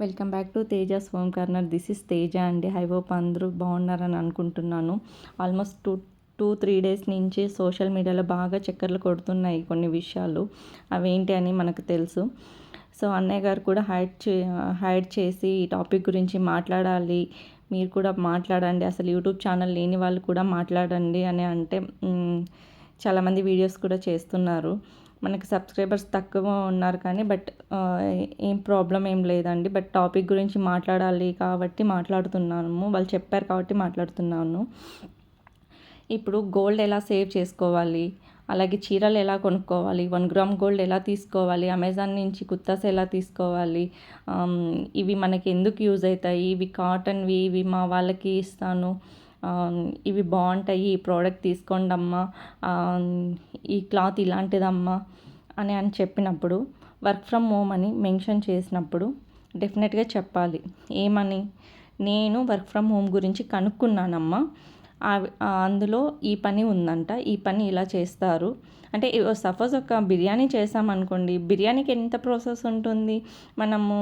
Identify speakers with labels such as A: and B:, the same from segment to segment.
A: Welcome back to Teja's home corner. This is Teja అండి. Hi hope అందరూ బాగున్నారని అనుకుంటున్నాను. Almost two to three days నుంచి social మీడియాలో బాగా చక్కర్లు కొడుతున్నాయి కొన్ని విషయాలు. అవేంటి అని మనకు తెలుసు. సో అన్నయ్య గారు కూడా హైడ్ చే హైడ్ చేసి ఈ టాపిక్ గురించి మాట్లాడాలి. మీరు కూడా మాట్లాడండి. అసలు యూట్యూబ్ ఛానల్ లేని వాళ్ళు కూడా మాట్లాడండి అని అంటే చాలామంది వీడియోస్ కూడా చేస్తున్నారు. మనకి సబ్స్క్రైబర్స్ తక్కువ ఉన్నారు కానీ బట్ ఏం ప్రాబ్లం ఏం లేదండి. బట్ టాపిక్ గురించి మాట్లాడాలి కాబట్టి మాట్లాడుతున్నాము. వాళ్ళు చెప్పారు కాబట్టి మాట్లాడుతున్నాను. ఇప్పుడు గోల్డ్ ఎలా సేవ్ చేసుకోవాలి? అలాగే చీరలు ఎలా కొనుక్కోవాలి? వన్ గ్రామ్ గోల్డ్ ఎలా తీసుకోవాలి? అమెజాన్ నుంచి కుత్తాస్ ఎలా తీసుకోవాలి? ఇవి మనకి ఎందుకు యూజ్ అవుతాయి? ఇవి కాటన్వి ఇవి మా వాళ్ళకి ఇస్తాను. ఇవి బాగుంటాయి ఈ ప్రోడక్ట్ తీసుకోండి అమ్మా ఈ క్లాత్ ఇలాంటిదమ్మా అని అని చెప్పినప్పుడు వర్క్ ఫ్రమ్ హోమ్ అని మెన్షన్ చేసినప్పుడు డెఫినెట్గా చెప్పాలి. ఏమని? నేను వర్క్ ఫ్రమ్ హోమ్ గురించి కనుక్కున్నానమ్మా. అందులో ఈ పని ఉందంట. ఈ పని ఇలా చేస్తారు. అంటే సపోజ్ ఒక బిర్యానీ చేసామనుకోండి బిర్యానీకి ఎంత ప్రాసెస్ ఉంటుంది? మనము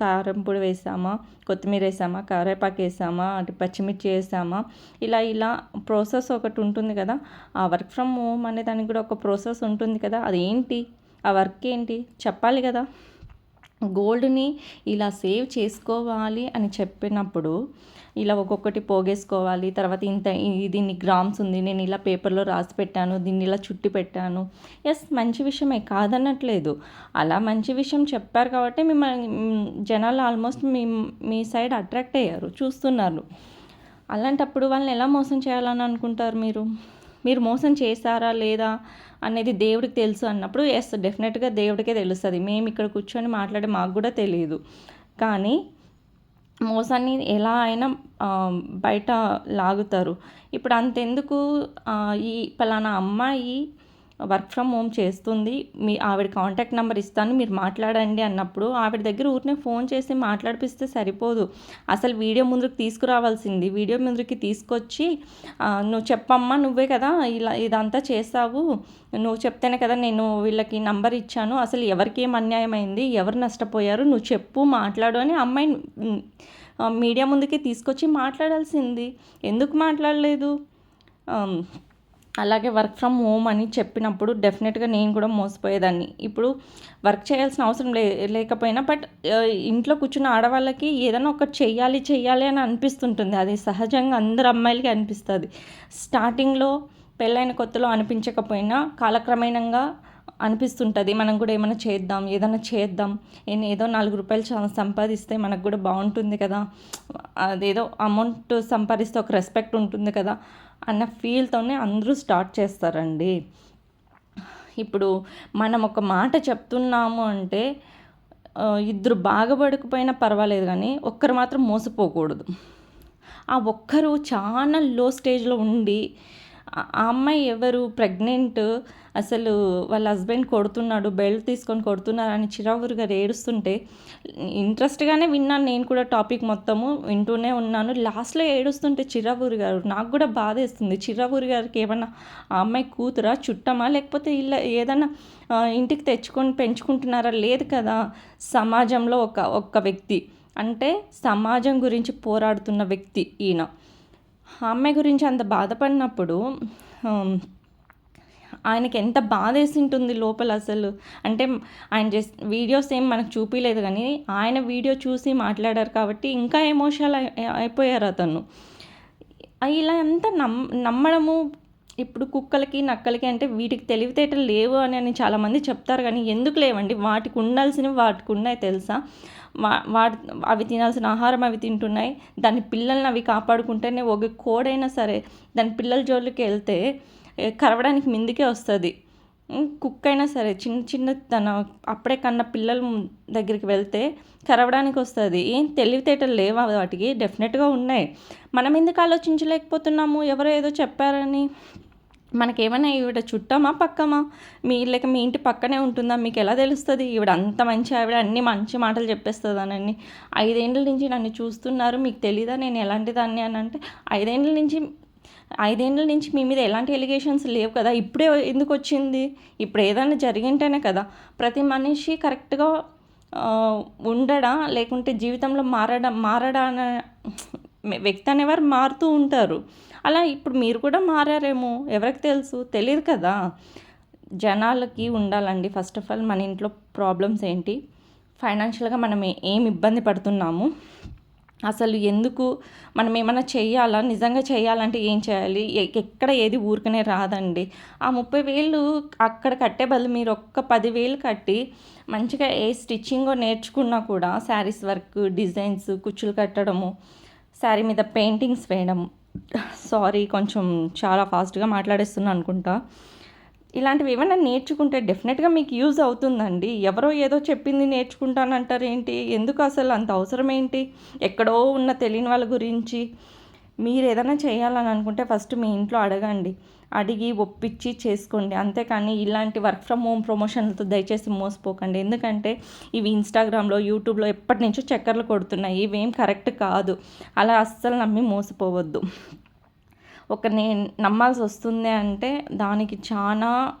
A: కారం పొడి వేసామా? కొత్తిమీర వేసామా? కరివేపాకు వేసామా? అటు పచ్చిమిర్చి వేసామా? ఇలా ఇలా ప్రాసెస్ ఒకటి ఉంటుంది కదా. ఆ వర్క్ ఫ్రమ్ హోమ్ అనే దానికి కూడా ఒక ప్రాసెస్ ఉంటుంది కదా. అదేంటి? ఆ వర్క్ ఏంటి? చెప్పాలి కదా. గోల్డ్ని ఇలా సేవ్ చేసుకోవాలి అని చెప్పినప్పుడు ఇలా ఒక్కొక్కటి పోగేసుకోవాలి తర్వాత ఇంత దీన్ని గ్రామ్స్ ఉంది నేను ఇలా పేపర్లో రాసి పెట్టాను దీన్ని ఇలా చుట్టి పెట్టాను. ఎస్ మంచి విషయమే కాదనట్లేదు. అలా మంచి విషయం చెప్పారు కాబట్టి మిమ్మల్ని జనాలు ఆల్మోస్ట్ మీ మీ సైడ్ అట్రాక్ట్ అయ్యారు చూస్తున్నారు. అలాంటప్పుడు వాళ్ళని ఎలా మోసం చేయాలని అనుకుంటారు మీరు? మీరు మోసం చేశారా లేదా అనేది దేవుడికి తెలుసు అన్నప్పుడు ఎస్ డెఫినెట్గా దేవుడికే తెలుస్తుంది. మేము ఇక్కడ కూర్చొని మాట్లాడే మాకు కూడా తెలియదు కానీ మోసాన్ని ఎలా అయినా బయట లాగుతారు. ఇప్పుడు అంతెందుకు ఈ పలానా అమ్మాయి వర్క్ ఫ్రమ్ హోమ్ చేస్తుంది. మీ ఆవిడ కాంటాక్ట్ నెంబర్ ఇస్తాను మీరు మాట్లాడండి అన్నప్పుడు ఆవిడ దగ్గర ఊరినే ఫోన్ చేసి మాట్లాడిపిస్తే సరిపోదు. అసలు వీడియో ముందుకు తీసుకురావాల్సింది. వీడియో ముందుకి తీసుకొచ్చి నువ్వు చెప్పమ్మా నువ్వే కదా ఇలా ఇదంతా చేస్తావు నువ్వు చెప్తేనే కదా నేను వీళ్ళకి నంబర్ ఇచ్చాను. అసలు ఎవరికి ఏం అన్యాయం అయింది? ఎవరు నష్టపోయారు? నువ్వు చెప్పు మాట్లాడు అని అమ్మాయి మీడియా ముందుకి తీసుకొచ్చి మాట్లాడాల్సింది. ఎందుకు మాట్లాడలేదు? అలాగే వర్క్ ఫ్రమ్ హోమ్ అని చెప్పినప్పుడు డెఫినెట్గా నేను కూడా మోసపోయేదాన్ని. ఇప్పుడు వర్క్ చేయాల్సిన అవసరం లే లేకపోయినా బట్ ఇంట్లో కూర్చున్న ఆడవాళ్ళకి ఏదైనా ఒకటి చెయ్యాలి చెయ్యాలి అని అనిపిస్తుంటుంది. అది సహజంగా అందరు అమ్మాయిలకి అనిపిస్తుంది. స్టార్టింగ్లో పెళ్ళైన కొత్తలో అనిపించకపోయినా కాలక్రమేణంగా అనిపిస్తుంటుంది. మనం కూడా ఏమైనా చేద్దాం ఏదైనా చేద్దాం. నేను ఏదో నాలుగు రూపాయలు సంపాదిస్తే మనకు కూడా బాగుంటుంది కదా. అదేదో అమౌంట్ సంపాదిస్తే ఒక రెస్పెక్ట్ ఉంటుంది కదా అన్న ఫీల్తోనే అందరూ స్టార్ట్ చేస్తారండి. ఇప్పుడు మనం ఒక మాట చెప్తున్నాము అంటే ఇద్దరు బాగుపడకపోయినా పర్వాలేదు కానీ ఒక్కరు మాత్రం మోసపోకూడదు. ఆ ఒక్కరు చాలా లో స్టేజ్లో ఉండి ఆ అమ్మాయి ఎవరు? ప్రెగ్నెంట్ అసలు వాళ్ళ హస్బెండ్ కొడుతున్నాడు బెల్ట్ తీసుకొని కొడుతున్నారు అని చిరావురు గారు ఏడుస్తుంటే ఇంట్రెస్ట్గానే విన్నాను నేను కూడా టాపిక్ మొత్తము వింటూనే ఉన్నాను. లాస్ట్లో ఏడుస్తుంటే చిరావురు గారు నాకు కూడా బాధ వేస్తుంది. చిరావురు గారికి ఏమన్నా ఆ అమ్మాయి కూతురా చుట్టమా? లేకపోతే ఇలా ఏదన్నా ఇంటికి తెచ్చుకొని పెంచుకుంటున్నారా? లేదు కదా. సమాజంలో ఒక ఒక్క వ్యక్తి అంటే సమాజం గురించి పోరాడుతున్న వ్యక్తి ఈయన. అమ్మాయి గురించి అంత బాధపడినప్పుడు ఆయనకి ఎంత బాధ వేసి ఉంటుంది లోపల అసలు. అంటే ఆయన జస్ట్ వీడియోస్ ఏం మనకు చూపించలేదు కానీ ఆయన వీడియో చూసి మాట్లాడారు కాబట్టి ఇంకా ఎమోషనల్ అయిపోయారు అతను. ఇలా అంతా నమ్ నమ్మడము ఇప్పుడు కుక్కలకి నక్కలకి అంటే వీటికి తెలివితేటలు లేవు అని అని చాలామంది చెప్తారు కానీ ఎందుకు లేవండి? వాటికి ఉండాల్సినవి వాటికి ఉన్నాయి తెలుసా? వా వాటి అవి తినాల్సిన ఆహారం అవి తింటున్నాయి. దాని పిల్లల్ని అవి కాపాడుకుంటేనే ఒక కోడైనా సరే దాని పిల్లల జోలికి వెళ్తే కరవడానికి ముందుకే వస్తుంది. కుక్క అయినా సరే చిన్న చిన్న తన అప్పుడే కన్న పిల్లల దగ్గరికి వెళ్తే కరవడానికి వస్తుంది. ఏం తెలివితేటలు లేవా వాటికి? డెఫినెట్గా ఉన్నాయి. మనం ఎందుకు ఆలోచించలేకపోతున్నాము? ఎవరో ఏదో చెప్పారని. మనకేమైనా ఈవిడ చుట్టమా పక్కమా? మీ లేక మీ ఇంటి పక్కనే ఉంటుందా? మీకు ఎలా తెలుస్తుంది? ఈవిడ అంత మంచి ఆవిడ అన్ని మంచి మాటలు చెప్పేస్తుందానని ఐదేండ్ల నుంచి నన్ను చూస్తున్నారు మీకు తెలీదా నేను ఎలాంటి దాన్ని అని అంటే ఐదేండ్ల నుంచి ఐదేండ్ల నుంచి మీ మీద ఎలాంటి ఎలిగేషన్స్ లేవు కదా ఇప్పుడే ఎందుకు వచ్చింది ఇప్పుడు ఏదైనా జరిగింటేనే కదా. ప్రతి మనిషి కరెక్ట్గా ఉండడా? లేకుంటే జీవితంలో మారడం మారడా అనే వ్యక్తి అనేవారు మారుతూ ఉంటారు. అలా ఇప్పుడు మీరు కూడా మారారేమో? ఎవరికి తెలుసు? తెలియదు కదా. జనాలకి ఉండాలండి. ఫస్ట్ ఆఫ్ ఆల్ మన ఇంట్లో ప్రాబ్లమ్స్ ఏంటి? ఫైనాన్షియల్గా మనం ఏం ఇబ్బంది పడుతున్నాము? అసలు ఎందుకు మనం ఏమైనా చేయాలా నిజంగా చేయాలంటే ఏం చేయాలి? ఎక్కడ ఏది ఊరికనే రాదండి. ఆ ముప్పై వేలు అక్కడ కట్టే బదులు మీరు ఒక్క పదివేలు కట్టి మంచిగా ఏ స్టిచ్చింగో నేర్చుకున్నా కూడా శారీస్ వర్క్ డిజైన్స్ కుచ్చులు కట్టడము శారీ మీద పెయింటింగ్స్ వేయడం. సారీ కొంచెం చాలా ఫాస్ట్గా మాట్లాడేస్తున్నాను అనుకుంటా. ఇలాంటివి ఏమైనా నేర్చుకుంటే డెఫినెట్గా మీకు యూజ్ అవుతుందండి. ఎవరో ఏదో చెప్పింది నేర్చుకుంటానంటారు ఏంటి ఎందుకు అసలు అంత అవసరం ఏంటి ఎక్కడో ఉన్న తెలియని వాళ్ళ గురించి. మీరు ఏదైనా చేయాలని అనుకుంటే ఫస్ట్ మీ ఇంట్లో అడగండి. అడిగి ఒప్పించి చేసుకోండి. అంతేకాని ఇలాంటి వర్క్ ఫ్రమ్ హోమ్ ప్రమోషన్లతో దయచేసి మోసపోకండి. ఎందుకంటే ఇవి ఇన్స్టాగ్రామ్లో యూట్యూబ్లో ఎప్పటి నుంచో చక్కర్లు కొడుతున్నాయి. ఇవేం కరెక్ట్ కాదు. అలా అస్సలు నమ్మి మోసపోవద్దు. ఒకరిని నమ్మాల్సి వస్తుంది అంటే దానికి చాలా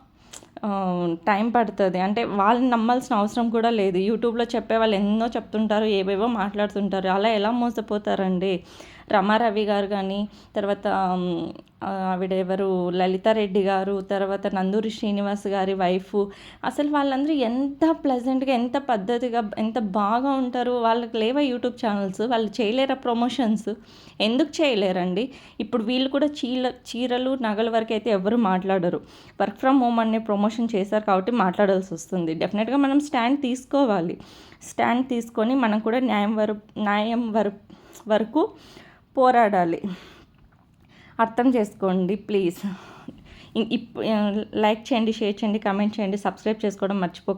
A: టైం పడుతుంది. అంటే వాళ్ళని నమ్మాల్సిన అవసరం కూడా లేదు. యూట్యూబ్లో చెప్పే వాళ్ళు ఎన్నో చెప్తుంటారు ఏవేవో మాట్లాడుతుంటారు. అలా ఎలా మోసపోతారండి? రమారవి గారు కానీ తర్వాత ఆవిడ ఎవరు లలితారెడ్డి గారు తర్వాత నందూరి శ్రీనివాస్ గారి వైఫ్. అసలు వాళ్ళందరూ ఎంత ప్లెజెంట్గా ఎంత పద్ధతిగా ఎంత బాగా ఉంటారు? వాళ్ళకి లేవా యూట్యూబ్ ఛానల్స్? వాళ్ళు చేయలేరా ప్రమోషన్స్ ఎందుకు చేయలేరండి? ఇప్పుడు వీళ్ళు కూడా చీల చీరలు నగల వరకు అయితే ఎవరు మాట్లాడరు. వర్క్ ఫ్రమ్ హోమ్ అనే ప్రమోషన్ చేశారు కాబట్టి మాట్లాడాల్సి వస్తుంది. డెఫినెట్గా మనం స్టాండ్ తీసుకోవాలి. స్టాండ్ తీసుకొని మనం కూడా న్యాయం వరకు న్యాయం వరకు పోరాడాలి. అర్థం చేసుకోండి ప్లీజ్ లైక్ చేయండి షేర్ చేయండి కామెంట్ చేయండి సబ్స్క్రైబ్ చేసుకోవడం మర్చిపోకండి